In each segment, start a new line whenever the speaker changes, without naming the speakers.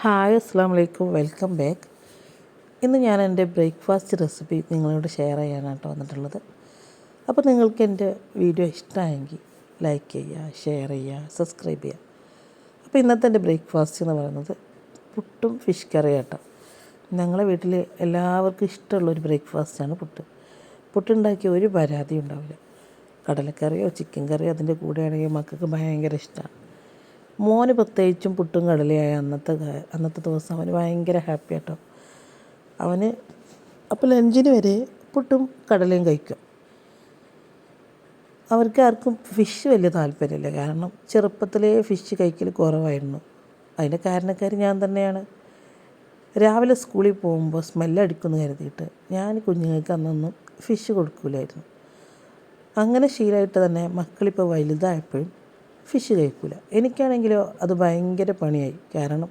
Hi അസ്സാം വലൈക്കും welcome back. ഇന്ന് ഞാൻ എന്റെ ബ്രേക്ക്ഫാസ്റ്റ് റെസിപ്പി നിങ്ങളോട് ഷെയർ ചെയ്യാനായിട്ട് വന്നിട്ടുള്ളത്. അപ്പോൾ നിങ്ങൾക്ക് എന്റെ വീഡിയോ ഇഷ്ടമായെങ്കിൽ ലൈക്ക് ചെയ്യുക ഷെയർ ചെയ്യുക സബ്സ്ക്രൈബ് ചെയ്യുക. അപ്പോൾ ഇന്നത്തെ എന്റെ ബ്രേക്ക്ഫാസ്റ്റ് എന്ന് പറയുന്നത് പുട്ടും ഫിഷ് കറി ആട്ടോ. ഞങ്ങളുടെ വീട്ടിൽ എല്ലാവർക്കും ഇഷ്ടമുള്ളൊരു ബ്രേക്ക്ഫാസ്റ്റാണ് പുട്ട്. പുട്ടുണ്ടാക്കിയ ഒരു പരാതി ഉണ്ടാവില്ല. കടലക്കറിയോ ചിക്കൻ കറിയോ അതിന്റെ കൂടെയാണെങ്കിൽ മക്കൾക്ക് ഭയങ്കര ഇഷ്ടമാണ്. മോന് പ്രത്യേകിച്ചും പുട്ടും കടലയായി അന്നത്തെ അന്നത്തെ ദിവസം അവന് ഭയങ്കര ഹാപ്പി കേട്ടോ അവന് അപ്പോൾ ലഞ്ചിന് വരെ പുട്ടും കടലയും കഴിക്കും. അവർക്ക് ആർക്കും ഫിഷ് വലിയ താല്പര്യമില്ല. കാരണം ചെറുപ്പത്തിലേ ഫിഷ് കഴിക്കൽ കുറവായിരുന്നു. അതിന്റെ കാരണക്കാർ ഞാൻ തന്നെയാണ്. രാവിലെ സ്കൂളിൽ പോകുമ്പോൾ സ്മെല്ലടിക്കുമെന്ന് കരുതിയിട്ട് ഞാൻ കുഞ്ഞുങ്ങൾക്ക് അന്നൊന്നും ഫിഷ് കൊടുക്കില്ലായിരുന്നു അങ്ങനെ ശീലമായിട്ട് തന്നെ മക്കളിപ്പോൾ വലുതായപ്പോഴും ഫിഷ് കഴിക്കില്ല എനിക്കാണെങ്കിലോ അത് ഭയങ്കര പണിയായി. കാരണം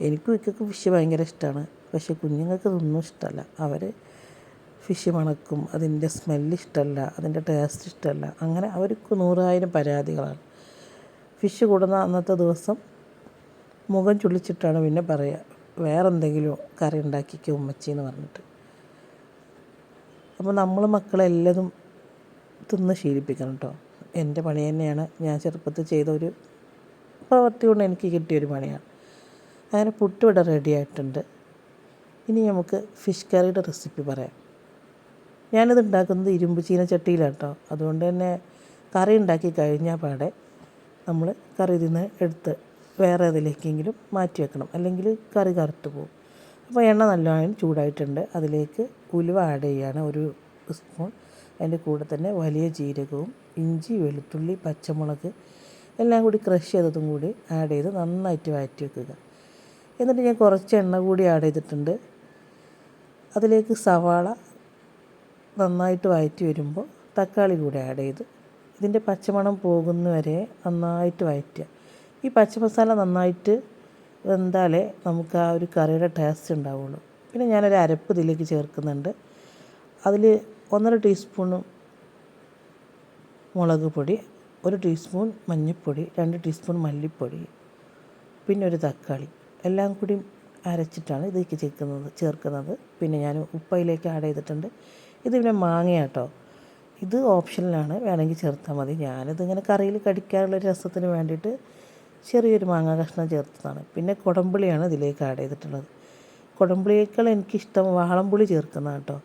എനിക്കും ഇക്കൊക്കെ ഫിഷ് ഭയങ്കര ഇഷ്ടമാണ് പക്ഷേ കുഞ്ഞുങ്ങൾക്ക് ഇതൊന്നും ഇഷ്ടമല്ല അവർ ഫിഷ് മണക്കും അതിന്റെ സ്മെല്ല് ഇഷ്ടമല്ല അതിന്റെ ടേസ്റ്റ് ഇഷ്ടമല്ല അങ്ങനെ അവർക്ക് നൂറായിരം പരാതികളാണ്. ഫിഷ് കൂടുന്ന അന്നത്തെ ദിവസം മുഖം ചുളിച്ചിട്ടാണ് പിന്നെ പറയുക വേറെ എന്തെങ്കിലും കറി ഉണ്ടാക്കിക്കോ ഉമ്മച്ചി എന്ന് പറഞ്ഞിട്ട്. അപ്പോൾ നമ്മൾ മക്കളെല്ലതും തിന്ന് ശീലിപ്പിക്കണം കേട്ടോ എന്റെ പണി തന്നെയാണ്. ഞാൻ ചെറുപ്പത്തിൽ ചെയ്ത ഒരു പ്രവൃത്തി കൊണ്ട് എനിക്ക് കിട്ടിയൊരു പണിയാണ്. അങ്ങനെ പുട്ട് ഇവിടെ റെഡി ആയിട്ടുണ്ട്. ഇനി നമുക്ക് ഫിഷ് കറിയുടെ റെസിപ്പി പറയാം. ഞാനിത് ഉണ്ടാക്കുന്നത് ഇരുമ്പ് ചീനച്ചട്ടിയിലാണ് കേട്ടോ അതുകൊണ്ട് തന്നെ കറി ഉണ്ടാക്കി കഴിഞ്ഞാൽ പാടെ നമ്മൾ കറി ഇതിന്ന് എടുത്ത് വേറെ ഏതിലേക്കെങ്കിലും മാറ്റി വെക്കണം. അല്ലെങ്കിൽ കറി കറുത്ത് പോകും. അപ്പോൾ എണ്ണ നല്ലവണ്ണം ചൂടായിട്ടുണ്ട്. അതിലേക്ക് ഉലുവ ആഡ് ചെയ്യുകയാണ് ഒരു സ്പൂൺ അതിന്റെ കൂടെ തന്നെ വലിയ ജീരകവും ഇഞ്ചി വെളുത്തുള്ളി പച്ചമുളക് എല്ലാം കൂടി ക്രഷ് ചെയ്തതും കൂടി ആഡ് ചെയ്ത് നന്നായിട്ട് വഴറ്റി വെക്കുക. എന്നിട്ട് ഞാൻ കുറച്ച് എണ്ണ കൂടി ആഡ് ചെയ്തിട്ടുണ്ട്. അതിലേക്ക് സവാള നന്നായിട്ട് വഴറ്റി വരുമ്പോൾ തക്കാളി കൂടി ആഡ് ചെയ്ത് ഇതിന്റെ പച്ചമണം പോകുന്നവരെ നന്നായിട്ട് വഴറ്റുക. ഈ പച്ചമസാല നന്നായിട്ട് വെന്താലേ നമുക്ക് ആ ഒരു കറിയുടെ ടേസ്റ്റ് ഉണ്ടാവുള്ളൂ. പിന്നെ ഞാനൊരു അരപ്പ് ഇതിലേക്ക് ചേർക്കുന്നുണ്ട്. അതിൽ ഒന്നര ടീസ്പൂണ് മുളക് പൊടി ഒരു ടീസ്പൂൺ മഞ്ഞൾപ്പൊടി രണ്ട് ടീസ്പൂൺ മല്ലിപ്പൊടി പിന്നെ ഒരു തക്കാളി. എല്ലാം കൂടി അരച്ചിട്ടാണ് ഇതിലേക്ക് ചേർക്കുന്നത് ചേർക്കുന്നത്. പിന്നെ ഞാൻ ഉപ്പയിലേക്ക് ആഡ് ചെയ്തിട്ടുണ്ട്. ഇത് പിന്നെ മാങ്ങയാട്ടോ. ഇത് ഓപ്ഷനിലാണ് വേണമെങ്കിൽ ചേർത്താൽ മതി. ഞാനിത് ഇങ്ങനെ കറിയിൽ കടിക്കാനുള്ള രസത്തിന് വേണ്ടിയിട്ട് ചെറിയൊരു മാങ്ങ കഷ്ണം ചേർത്തതാണ്. പിന്നെ കുടംപുളിയാണ് ഇതിലേക്ക് ആഡ് ചെയ്തിട്ടുള്ളത്. കുടംപുളിയേക്കാൾ എനിക്കിഷ്ടം വാളംപുളി ചേർക്കുന്നതാണ് കേട്ടോ.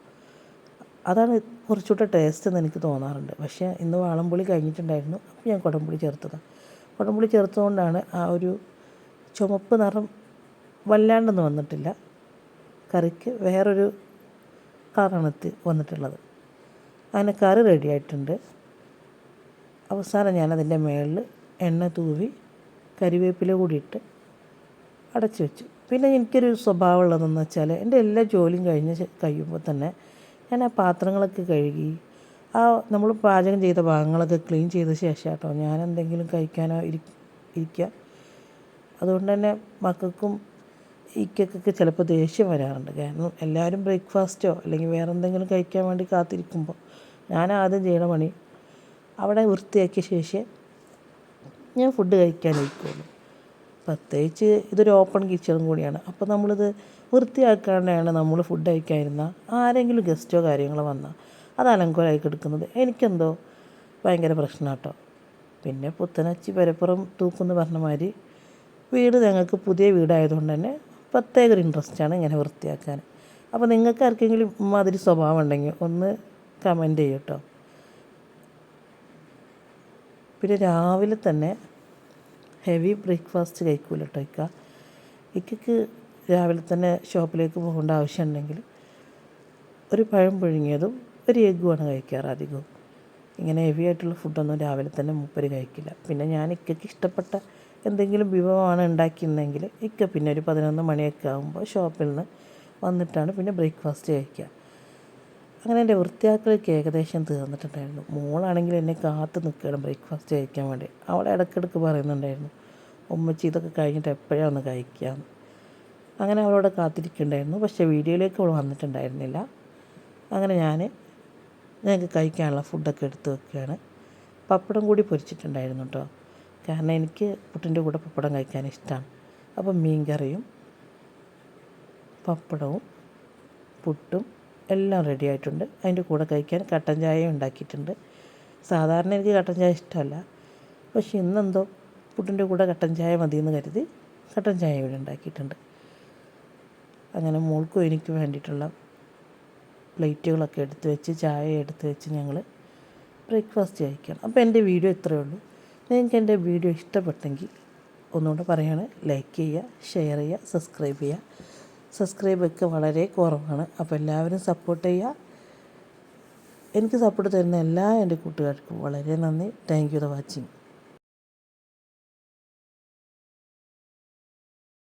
അതാണ് കുറച്ചുകൂടെ ടേസ്റ്റ് എന്ന് എനിക്ക് തോന്നാറുണ്ട്. പക്ഷേ ഇന്ന് വാളംപുളി കഴിഞ്ഞിട്ടുണ്ടായിരുന്നു. അപ്പോൾ ഞാൻ കുടംപുളി ചേർത്തത്. കുടംപുളി ചേർത്തുകൊണ്ടാണ് ആ ഒരു ചുമപ്പ് നിറം വല്ലാണ്ടൊന്നും വന്നിട്ടില്ല. കറിക്ക് വേറൊരു കളറാണ് വന്നിട്ടുള്ളത്. അങ്ങനെ കറി റെഡി ആയിട്ടുണ്ട്. അവസാനം ഞാനതിന്റെ മേളിൽ എണ്ണ തൂവി കരിവേപ്പില കൂടി ഇട്ട് അടച്ചു വെച്ചു. പിന്നെ എനിക്കൊരു സ്വഭാവം ഉള്ളതെന്ന് വെച്ചാൽ എന്റെ എല്ലാ ജോലിയും കഴിഞ്ഞ് കഴിയുമ്പോൾ തന്നെ ഞാൻ ആ പാത്രങ്ങളൊക്കെ കഴുകി ആ നമ്മൾ പാചകം ചെയ്ത ഭാഗങ്ങളൊക്കെ ക്ലീൻ ചെയ്ത ശേഷം കേട്ടോ ഞാൻ എന്തെങ്കിലും കഴിക്കാനോ ഇരി ഇരിക്കുക അതുകൊണ്ട് തന്നെ മക്കൾക്കും ഇക്കൊക്കെ ചിലപ്പോൾ ദേഷ്യം വരാറുണ്ട്. കാരണം എല്ലാവരും ബ്രേക്ക്ഫാസ്റ്റോ അല്ലെങ്കിൽ വേറെ എന്തെങ്കിലും കഴിക്കാൻ വേണ്ടി കാത്തിരിക്കുമ്പോൾ ഞാൻ ആദ്യം ചെയ്യണ പണി അവിടെ വൃത്തിയാക്കിയ ശേഷം ഞാൻ ഫുഡ് കഴിക്കാനിരിക്കുള്ളൂ പ്രത്യേകിച്ച് ഇതൊരു ഓപ്പൺ കിച്ചണും കൂടിയാണ്. അപ്പോൾ നമ്മളിത് വൃത്തിയാക്കാണ്ടാണ് നമ്മൾ ഫുഡ് കഴിക്കാനിരുന്ന ആരെങ്കിലും ഗസ്റ്റോ കാര്യങ്ങളോ വന്നാൽ അത് അലങ്കോലമായി കിടക്കുന്നത് എനിക്കെന്തോ ഭയങ്കര പ്രശ്നം കേട്ടോ പിന്നെ പുത്തനച്ചി പരപ്പുറം തൂക്കുന്ന പറഞ്ഞ മാതിരി വീട് ഞങ്ങൾക്ക് പുതിയ വീടായതുകൊണ്ട് തന്നെ പ്രത്യേക ഒരു ഇൻട്രസ്റ്റാണ് ഇങ്ങനെ വൃത്തിയാക്കാൻ അപ്പോൾ നിങ്ങൾക്ക് ആർക്കെങ്കിലും മാതിരി സ്വഭാവം ഉണ്ടെങ്കിൽ ഒന്ന് കമന്റ് ചെയ്യൂട്ടോ പിന്നെ രാവിലെ തന്നെ ഹെവി ബ്രേക്ക്ഫാസ്റ്റ് കഴിക്കൂല കേട്ടോ ഇക്ക. ഇക്കയ്ക്ക് രാവിലെ തന്നെ ഷോപ്പിലേക്ക് പോകേണ്ട ആവശ്യമുണ്ടെങ്കിൽ ഒരു പഴം പുഴുങ്ങിയതും ഒരു എഗ്ഗുമാണ് കഴിക്കാറ് അധികവും. ഇങ്ങനെ ഹെവി ആയിട്ടുള്ള ഫുഡൊന്നും രാവിലെ തന്നെ മൂപ്പര് കഴിക്കില്ല. പിന്നെ ഞാൻ ഇക്കയ്ക്ക് ഇഷ്ടപ്പെട്ട എന്തെങ്കിലും വിഭവമാണ് ഉണ്ടാക്കിയിരുന്നെങ്കിൽ ഇക്ക പിന്നെ ഒരു പതിനൊന്ന് മണിയൊക്കെ ആകുമ്പോൾ ഷോപ്പിൽ നിന്ന് വന്നിട്ടാണ് പിന്നെ ബ്രേക്ക്ഫാസ്റ്റ് കഴിക്കുക. അങ്ങനെ എന്റെ വൃത്തിയാക്കലൊക്കെ ഏകദേശം തീർന്നിട്ടുണ്ടായിരുന്നു. മോളാണെങ്കിൽ എന്നെ കാത്ത് നിൽക്കുകയാണ് ബ്രേക്ക്ഫാസ്റ്റ് കഴിക്കാൻ വേണ്ടി. അവളെ ഇടയ്ക്കിടയ്ക്ക് പറയുന്നുണ്ടായിരുന്നു ഉമ്മച്ചി ഇതൊക്കെ കഴിഞ്ഞിട്ട് എപ്പോഴാണ് ഒന്ന് കഴിക്കാമെന്ന് അങ്ങനെ അവളോട് കാത്തിരിക്കുന്നുണ്ടായിരുന്നു. പക്ഷേ വീഡിയോയിലേക്ക് അവൾ വന്നിട്ടുണ്ടായിരുന്നില്ല. അങ്ങനെ ഞാൻ ഞങ്ങൾക്ക് കഴിക്കാനുള്ള ഫുഡൊക്കെ എടുത്ത് വെക്കുകയാണ്. പപ്പടം കൂടി പൊരിച്ചിട്ടുണ്ടായിരുന്നു കേട്ടോ കാരണം എനിക്ക് പുട്ടിന്റെ കൂടെ പപ്പടം കഴിക്കാൻ ഇഷ്ടമാണ് അപ്പം മീൻ കറിയും പപ്പടവും പുട്ടും എല്ലാം റെഡി ആയിട്ടുണ്ട്. അതിന്റെ കൂടെ കഴിക്കാൻ കട്ടൻ ചായ ഉണ്ടാക്കിയിട്ടുണ്ട്. സാധാരണ എനിക്ക് കട്ടൻ ചായ ഇഷ്ടമല്ല. പക്ഷെ ഇന്നെന്തോ പുട്ടിന്റെ കൂടെ കട്ടൻ ചായ മതി എന്ന് കരുതി കട്ടൻ ചായ ഇവിടെ ഉണ്ടാക്കിയിട്ടുണ്ട്. അങ്ങനെ മോൾക്കും എനിക്ക് വേണ്ടിയിട്ടുള്ള പ്ലേറ്റുകളൊക്കെ എടുത്ത് വെച്ച് ചായ എടുത്ത് വെച്ച് ഞങ്ങൾ ബ്രേക്ക്ഫാസ്റ്റ് കഴിക്കണം. അപ്പോൾ എന്റെ വീഡിയോ ഇത്രയേ ഉള്ളൂ. നിങ്ങൾക്ക് എന്റെ വീഡിയോ ഇഷ്ടപ്പെട്ടെങ്കിൽ ഒന്നുകൂടെ പറയുകയാണ് ലൈക്ക് ചെയ്യുക ഷെയർ ചെയ്യുക സബ്സ്ക്രൈബ് ചെയ്യുക. സബ്സ്ക്രൈബൊക്കെ വളരെ കുറവാണ്. അപ്പോൾ എല്ലാവരും സപ്പോർട്ട് ചെയ്യുക എനിക്ക് സപ്പോർട്ട് തരുന്ന എല്ലാ എന്റെ കൂട്ടുകാർക്കും വളരെ നന്ദി. Thank you for watching